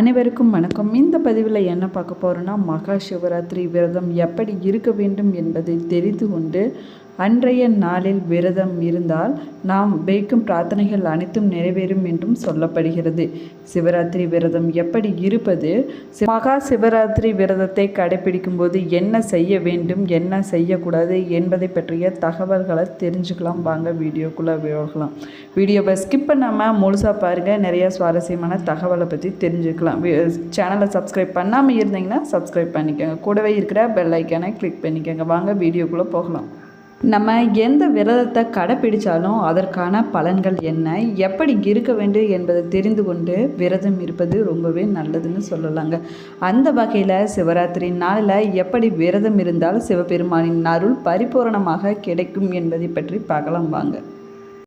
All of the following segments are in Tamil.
அனைவருக்கும் வணக்கம். இந்த பதிவில் என்ன பார்க்க போகிறோன்னா மகா சிவராத்திரி விரதம் எப்படி இருக்க வேண்டும் என்பதை தெரிந்து கொண்டு அன்றைய நாளில் விரதம் இருந்தால் நாம் வைக்கும் பிரார்த்தனைகள் அனைத்தும் நிறைவேறும் என்றும் சொல்லப்படுகிறது. சிவராத்திரி விரதம் எப்படி இருப்பது? மகா சிவராத்திரி விரதத்தை கடைபிடிக்கும் போது என்ன செய்ய வேண்டும் என்ன செய்யக்கூடாது என்பதை பற்றிய தகவல்களை தெரிஞ்சுக்கலாம். வாங்க வீடியோக்குள்ளே போகலாம். வீடியோவை ஸ்கிப் பண்ணாமல் முழுசாக பாருங்கள் நிறைய சுவாரஸ்யமான தகவலை பற்றி தெரிஞ்சுக்கலாம். சேனலை சப்ஸ்கிரைப் பண்ணாமல் இருந்தீங்கன்னா சப்ஸ்கிரைப் பண்ணிக்கோங்க. கூடவே இருக்கிற பெல் ஐக்கானை கிளிக் பண்ணிக்கோங்க. வாங்க வீடியோக்குள்ளே போகலாம். நம்ம எந்த விரதத்தை கடைப்பிடித்தாலும் அதற்கான பலன்கள் என்ன? எப்படி இருக்க வேண்டும் என்பதை தெரிந்து கொண்டு விரதம் இருப்பது ரொம்பவே நல்லதுன்னு சொல்லலாங்க. அந்த வகையில் சிவராத்திரி நாளில் எப்படி விரதம் இருந்தால் சிவபெருமானின் அருள் பரிபூரணமாக கிடைக்கும் என்பதை பற்றி பார்க்கலாம் வாங்க.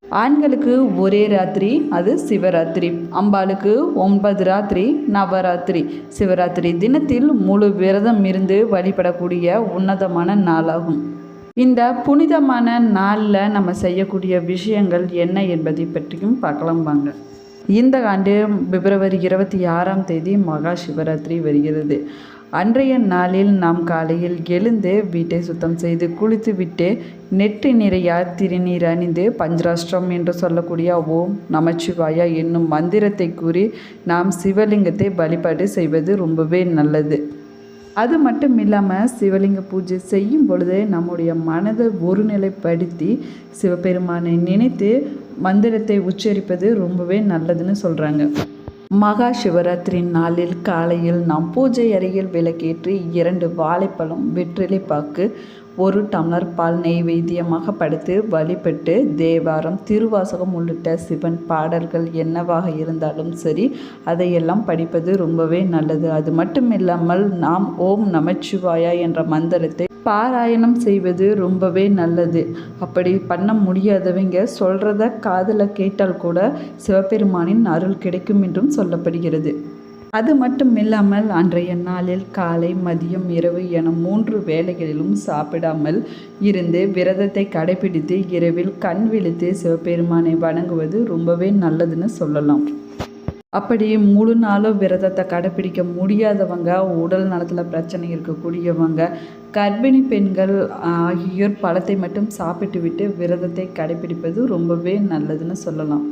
ஆண்களுக்கு ஒரே ராத்திரி அது சிவராத்திரி. அம்பாளுக்கு ஒன்பது ராத்திரி நவராத்திரி. சிவராத்திரி தினத்தில் முழு விரதம் இருந்து வழிபடக்கூடிய உன்னதமான நாளாகும். இந்த புனிதமான நாளில் நம்ம செய்யக்கூடிய விஷயங்கள் என்ன என்பதை பற்றியும் பார்க்கலாம் வாங்க. இந்த ஆண்டு பிப்ரவரி இருபத்தி ஆறாம் தேதி மகா சிவராத்திரி வருகிறது. அன்றைய நாளில் நாம் காலையில் எழுந்து வீட்டை சுத்தம் செய்து குளித்துவிட்டு நெட்டு நிறையா திருநீர் அணிந்து பஞ்சராஷ்டிரம் என்று சொல்லக்கூடிய ஓம் நமச்சிவாயா என்னும் மந்திரத்தை கூறி நாம் சிவலிங்கத்தை வழிபாடு செய்வது ரொம்பவே நல்லது. அது மட்டும் இல்லாமல் சிவலிங்க பூஜை செய்யும் பொழுது நம்முடைய மனதை ஒருநிலைப்படுத்தி சிவபெருமானை நினைத்து மந்திரத்தை உச்சரிப்பது ரொம்பவே நல்லதுன்னு சொல்கிறாங்க மகா சிவராத்திரி நாளில் காலையில் நாம் பூஜை அறையில் விளக்கேற்றி இரண்டு வாழைப்பழம் வெற்றிலை பாக்கு ஒரு டம்ளர் பால் நெய்வேத்தியமாக படுத்து வழிபட்டு தேவாரம் திருவாசகம் உள்ளிட்ட சிவன் பாடல்கள் என்னவாக இருந்தாலும் சரி அதையெல்லாம் படிப்பது ரொம்பவே நல்லது. அது மட்டும் இல்லாமல் நாம் ஓம் நமச்சிவாயா என்ற மந்திரத்தை பாராயணம் செய்வது ரொம்பவே நல்லது. அப்படி பண்ண முடியாதவங்க சொல்கிறத காதில் கேட்டால் கூட சிவபெருமானின் அருள் கிடைக்கும் என்றும் சொல்லப்படுகிறது. அது மட்டும் இல்லாமல் அன்றைய நாளில் காலை மதியம் இரவு என மூன்று வேளைகளிலும் சாப்பிடாமல் இருந்து விரதத்தை கடைபிடித்து இரவில் கண் விழித்து சிவபெருமானை வணங்குவது ரொம்பவே நல்லதுன்னு சொல்லலாம். அப்படி முழு நாளும் விரதத்தை கடைப்பிடிக்க முடியாதவங்க உடல் நலத்தில் பிரச்சனை இருக்கக்கூடியவங்க கர்ப்பிணி பெண்கள் ஆகியோர் பழத்தை மட்டும் சாப்பிட்டு விட்டு விரதத்தை கடைப்பிடிப்பது ரொம்பவே நல்லதுன்னு சொல்லலாம்.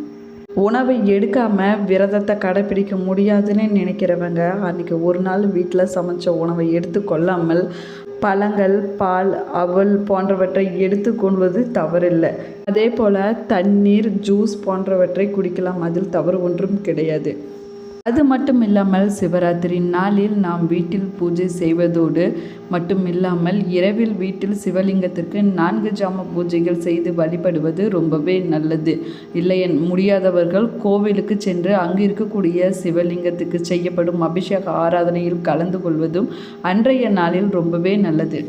உணவை எடுக்காம விரதத்தை கடைப்பிடிக்க முடியாதுன்னு நினைக்கிறவங்க அன்றைக்கி ஒரு நாள் வீட்டில் சமைச்ச உணவை எடுத்துக்கொள்ளாமல் பழங்கள் பால் அவல் போன்றவற்றை எடுத்துக்கொள்வது தவறில்லை. அதே போல் தண்ணீர் ஜூஸ் போன்றவற்றை குடிக்கலாம் அதில் தவறு ஒன்றும் கிடையாது. அது மட்டும் இல்லாமல் சிவராத்திரி நாளில் நாம் வீட்டில் பூஜை செய்வதோடு மட்டும் இல்லாமல் இரவில் வீட்டில் சிவலிங்கத்திற்கு நான்கு ஜாம பூஜைகள் செய்து வழிபடுவது ரொம்பவே நல்லது. இல்லை முடியாதவர்கள் கோவிலுக்கு சென்று அங்கு இருக்கக்கூடிய சிவலிங்கத்துக்கு செய்யப்படும் அபிஷேக ஆராதனையில் கலந்து கொள்வதும் அன்றைய நாளில் ரொம்பவே நல்லது.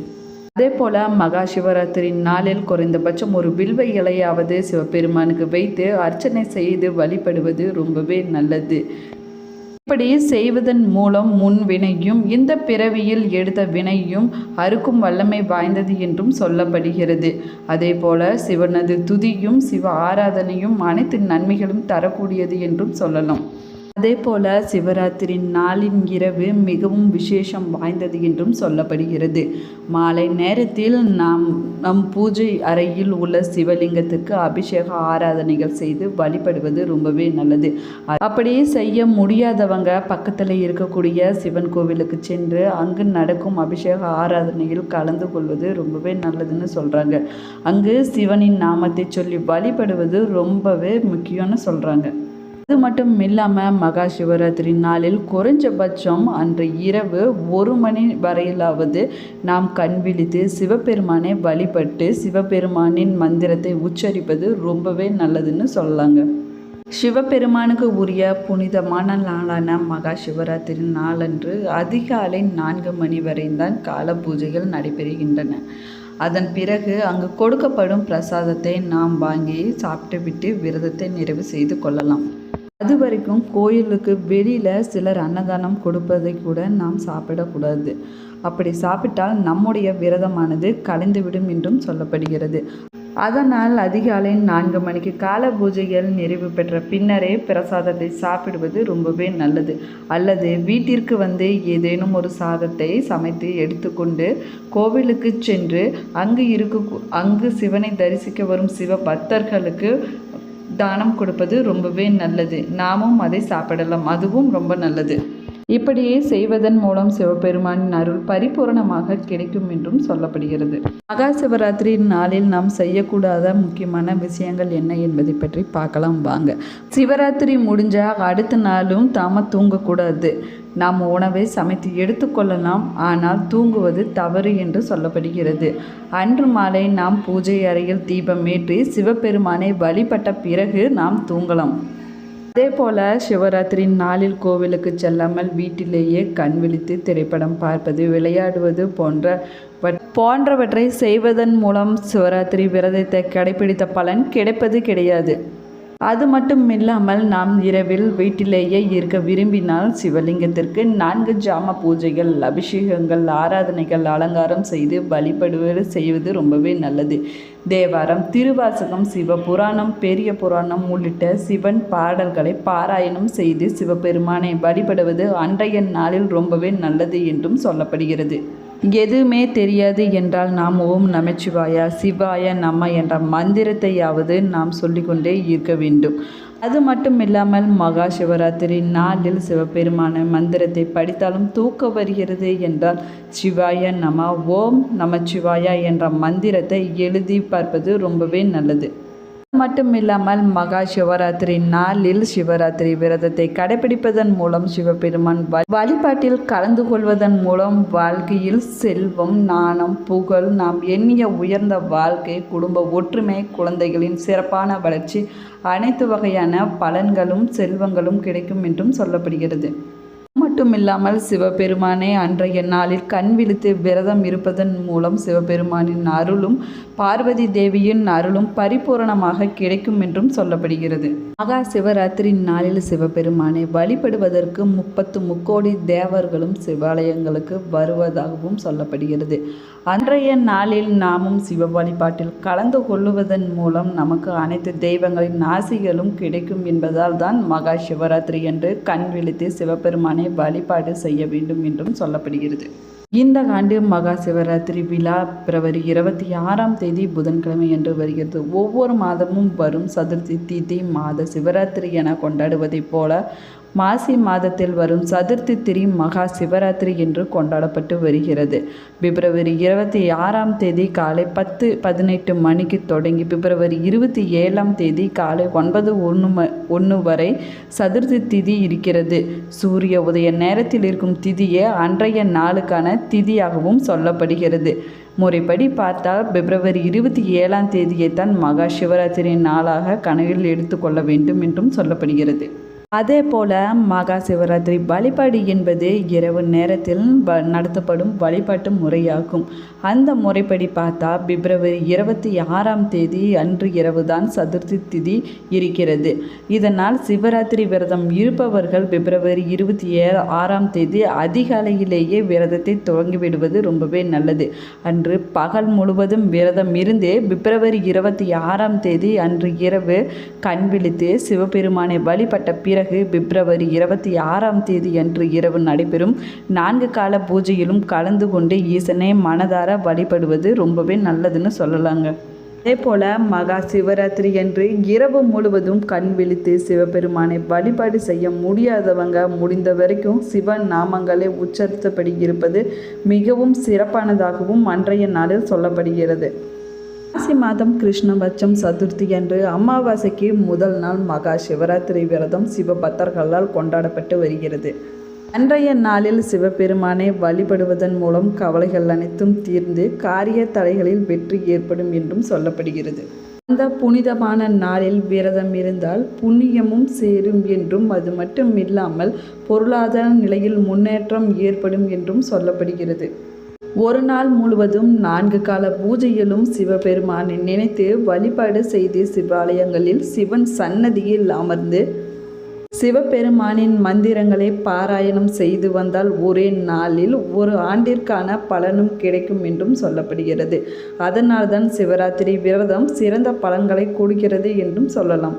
அதே போல் மகா சிவராத்திரி நாளில் குறைந்தபட்சம் ஒரு வில்வ இலையாவது சிவபெருமானுக்கு வைத்து அர்ச்சனை செய்து வழிபடுவது ரொம்பவே நல்லது. இப்படி செய்வதன் மூலம் முன் வினையும் இந்த பிறவியில் எடுத்த வினையும் அறுக்கும் வல்லமை வாய்ந்தது என்றும் சொல்லப்படுகிறது. அதே போல சிவனது துதியும் சிவ ஆராதனையும் அனைத்து நன்மைகளும் தரக்கூடியது என்றும் சொல்லலாம். அதே போல சிவராத்திரி நாளின் இரவு மிகவும் விசேஷம் வாய்ந்தது என்றும் சொல்லப்படுகிறது. மாலை நேரத்தில் நாம் நம் பூஜை அறையில் உள்ள சிவலிங்கத்துக்கு அபிஷேக ஆராதனைகள் செய்து வழிபடுவது ரொம்பவே நல்லது. அப்படி செய்ய முடியாதவங்க பக்கத்தில் இருக்கக்கூடிய சிவன் கோவிலுக்கு சென்று அங்கு நடக்கும் அபிஷேக ஆராதனையில் கலந்து கொள்வது ரொம்பவே நல்லதுன்னு சொல்கிறாங்க அங்கு சிவனின் நாமத்தை சொல்லி வழிபடுவது ரொம்பவே முக்கியம்னு சொல்கிறாங்க அது மட்டும் இல்லாமல் மகா சிவராத்திரி நாளில் குறைஞ்சபட்சம் அன்று இரவு ஒரு மணி வரையிலாவது நாம் கண் விழித்து சிவபெருமானை வழிபட்டு சிவபெருமானின் மந்திரத்தை உச்சரிப்பது ரொம்பவே நல்லதுன்னு சொல்லலாங்க. சிவபெருமானுக்கு உரிய புனிதமான நாளான மகா சிவராத்திரி நாளன்று அதிகாலை நான்கு மணி வரைதான் கால பூஜைகள் நடைபெறுகின்றன. அதன் பிறகு அங்கு கொடுக்கப்படும் பிரசாதத்தை நாம் வாங்கி சாப்பிட்டுவிட்டு விரதத்தை நிறைவு செய்து கொள்ளலாம். அது வரைக்கும் கோயிலுக்கு வெளியில் சிலர் அன்னதானம் கொடுப்பதை கூட நாம் சாப்பிடக்கூடாது. அப்படி சாப்பிட்டால் நம்முடைய விரதமானது கலைந்துவிடும் என்றும் சொல்லப்படுகிறது. அதனால் அதிகாலை நான்கு மணிக்கு கால பூஜைகள் நிறைவு பெற்ற பின்னரே பிரசாதத்தை சாப்பிடுவது ரொம்பவே நல்லது. அல்லது வீட்டிற்கு வந்து ஏதேனும் ஒரு சாதத்தை சமைத்து எடுத்துக்கொண்டு கோவிலுக்கு சென்று அங்கு இருக்க அங்கு சிவனை தரிசிக்க வரும் சிவ பக்தர்களுக்கு தானம் கொடுப்பது ரொம்பவே நல்லது. நாமும் அதை சாப்பிடலாம். அதுவும் ரொம்ப நல்லது. இப்படியே செய்வதன் மூலம் சிவபெருமானின் அருள் பரிபூரணமாக கிடைக்கும் என்றும் சொல்லப்படுகிறது. மகா சிவராத்திரி நாளில் நாம் செய்யக்கூடாத முக்கியமான விஷயங்கள் என்ன என்பதை பற்றி பார்க்கலாம். வாங்க. சிவராத்திரி முடிஞ்சால் அடுத்த நாளும் தாம தூங்கக்கூடாது. நாம் உணவை சமைத்து எடுத்துக்கொள்ளலாம் ஆனால் தூங்குவது தவறு என்று சொல்லப்படுகிறது. அன்று மாலை நாம் பூஜை அறையில் தீபம் ஏற்றி சிவபெருமானை வழிபட்ட பிறகு நாம் தூங்கலாம். அதே போல் சிவராத்திரி நாளில் கோவிலுக்கு செல்லாமல் வீட்டிலேயே கண் விழித்து திரைப்படம் பார்ப்பது விளையாடுவது போன்ற போன்றவற்றை செய்வதன் மூலம் சிவராத்திரி விரதத்தை கடைபிடித்த பலன் கிடைப்பது கிடையாது. அது மட்டும் இல்லாமல் நாம் இரவில் வீட்டிலேயே இருக்க விரும்பினால் சிவலிங்கத்திற்கு நான்கு ஜாம பூஜைகள் அபிஷேகங்கள் ஆராதனைகள் அலங்காரம் செய்து வழிபடுவது செய்வது ரொம்பவே நல்லது. தேவாரம் திருவாசகம் சிவ புராணம் பெரிய புராணம் உள்ளிட்ட சிவன் பாடல்களை பாராயணம் செய்து சிவபெருமானை வழிபடுவது அன்றைய நாளில் ரொம்பவே நல்லது என்றும் சொல்லப்படுகிறது. எதுவுமே தெரியாது என்றால் நாம் ஓம் நமச்சிவாயா சிவாய நம என்ற மந்திரத்தையாவது நாம் சொல்லிக்கொண்டே இருக்க வேண்டும். அது மட்டும் இல்லாமல் மகா சிவராத்திரி நாளில் சிவபெருமான மந்திரத்தை படித்தாலும் தூக்க வருகிறது என்றால் சிவாய நம ஓம் நமச்சிவாயா என்ற மந்திரத்தை எழுதி பார்ப்பது ரொம்பவே நல்லது. மட்டும் இல்லாமல் மகா சிவராத்திரி நாளில் சிவராத்திரி விரதத்தை கடைபிடிப்பதன் மூலம் சிவபெருமான் வழிபாட்டில் கலந்து கொள்வதன் மூலம் வாழ்க்கையில் செல்வம் நாணம் புகழ் நாம் எண்ணிய உயர்ந்த வாழ்க்கை குடும்ப ஒற்றுமை குழந்தைகளின் சிறப்பான வளர்ச்சி அனைத்து வகையான பலன்களும் செல்வங்களும் கிடைக்கும் என்றும் சொல்லப்படுகிறது. மட்டுமில்லாமல் சிவபெருமானே அன்றைய நாளில் கண் விழித்து விரதம் இருப்பதன் மூலம் சிவபெருமானின் அருளும் பார்வதி தேவியின் அருளும் பரிபூரணமாக கிடைக்கும் என்றும் சொல்லப்படுகிறது. மகா சிவராத்திரி நாளில் சிவபெருமானை வழிபடுவதற்கு முப்பத்து முக்கோடி தேவர்களும் சிவாலயங்களுக்கு வருவதாகவும் சொல்லப்படுகிறது. அன்றைய நாளில் நாமும் சிவ வழிபாட்டில் கலந்து கொள்ளுவதன் மூலம் நமக்கு அனைத்து தெய்வங்களின் நாசிகளும் கிடைக்கும் என்பதால் தான் மகா சிவராத்திரி என்று கண் விழித்து சிவபெருமானை வழிபாடு செய்ய வேண்டும் என்றும் சொல்லப்படுகிறது. இந்த ஆண்டு மகா சிவராத்திரி விழா பிப்ரவரி இருபத்தி ஆறாம் தேதி புதன்கிழமை என்று வருகிறது. ஒவ்வொரு மாதமும் வரும் சதுர்த்தி திதி மாத சிவராத்திரி என கொண்டாடுவதைப் போல மாசி மாதத்தில் வரும் சதுர்த்தி திரி மகா சிவராத்திரி என்று கொண்டாடப்பட்டு வருகிறது. பிப்ரவரி இருபத்தி ஆறாம் தேதி காலை பத்து பதினெட்டு மணிக்கு தொடங்கி பிப்ரவரி இருபத்தி ஏழாம் தேதி காலை ஒன்பது ஒன்று ம ஒன்று வரை சதுர்த்தி திதி இருக்கிறது. சூரிய உதய நேரத்தில் இருக்கும் திதியே அன்றைய நாளுக்கான திதியாகவும் சொல்லப்படுகிறது. முறைப்படி பார்த்தால் பிப்ரவரி இருபத்தி ஏழாம் தேதியைத்தான் மகா சிவராத்திரி நாளாக கணக்கில் எடுத்துக்கொள்ள வேண்டும் என்றும் சொல்லப்படுகிறது. அதே போல மகா சிவராத்திரி வழிபாடு என்பது இரவு நேரத்தில் வ நடத்தப்படும் வழிபாட்டு முறையாகும். அந்த முறைப்படி பார்த்தா பிப்ரவரி இருபத்தி ஆறாம் தேதி அன்று இரவு தான் சதுர்த்தி திதி இருக்கிறது. இதனால் சிவராத்திரி விரதம் இருப்பவர்கள் பிப்ரவரி இருபத்தி ஏழு ஆறாம் தேதி அதிகாலையிலேயே விரதத்தை துவங்கிவிடுவது ரொம்பவே நல்லது. அன்று பகல் முழுவதும் விரதம் இருந்து பிப்ரவரி இருபத்தி ஆறாம் தேதி அன்று இரவு கண் விழித்து சிவபெருமானை வழிபட்ட பிறகு பிறகு பிப்ரவரி இருபத்தி ஆறாம் தேதி அன்று இரவு நடைபெறும் நான்கு கால பூஜையிலும் கலந்து கொண்டு ஈசனை மனதார வழிபடுவது ரொம்பவே நல்லதுன்னு சொல்லலாங்க. அதே போல மகா சிவராத்திரி அன்று இரவு முழுவதும் கண் விழித்து சிவபெருமானை வழிபாடு செய்ய முடியாதவங்க முடிந்த வரைக்கும் சிவ நாமங்களை உச்சரித்தபடி இருப்பது மிகவும் சிறப்பானதாகவும் அன்றைய நாளில் சொல்லப்படுகிறது. மாசி மாதம் கிருஷ்ணபட்சம் சதுர்த்தி அன்று அமாவாசைக்கு முதல் நாள் மகா சிவராத்திரி விரதம் சிவபக்தர்களால் கொண்டாடப்பட்டு வருகிறது. அன்றைய நாளில் சிவபெருமானை வழிபடுவதன் மூலம் கவலைகள் அனைத்தும் தீர்ந்து காரிய தடைகளில் வெற்றி ஏற்படும் என்றும் சொல்லப்படுகிறது. அந்த புனிதமான நாளில் விரதம் இருந்தால் புண்ணியமும் சேரும் என்றும் அது மட்டும் இல்லாமல் பொருளாதார நிலையில் முன்னேற்றம் ஏற்படும் என்றும் சொல்லப்படுகிறது. ஒரு நாள் முழுவதும் நான்கு கால பூஜையிலும் சிவபெருமானை நினைத்து வழிபாடு செய்து சிவாலயங்களில் சிவன் சன்னதியில் அமர்ந்து சிவபெருமானின் மந்திரங்களை பாராயணம் செய்து வந்தால் ஒரே நாளில் ஒரு ஆண்டிற்கான பலனும் கிடைக்கும் என்றும் சொல்லப்படுகிறது. அதனால்தான் சிவராத்திரி விரதம் சிறந்த பலன்களை கொடுக்கிறது என்றும் சொல்லலாம்.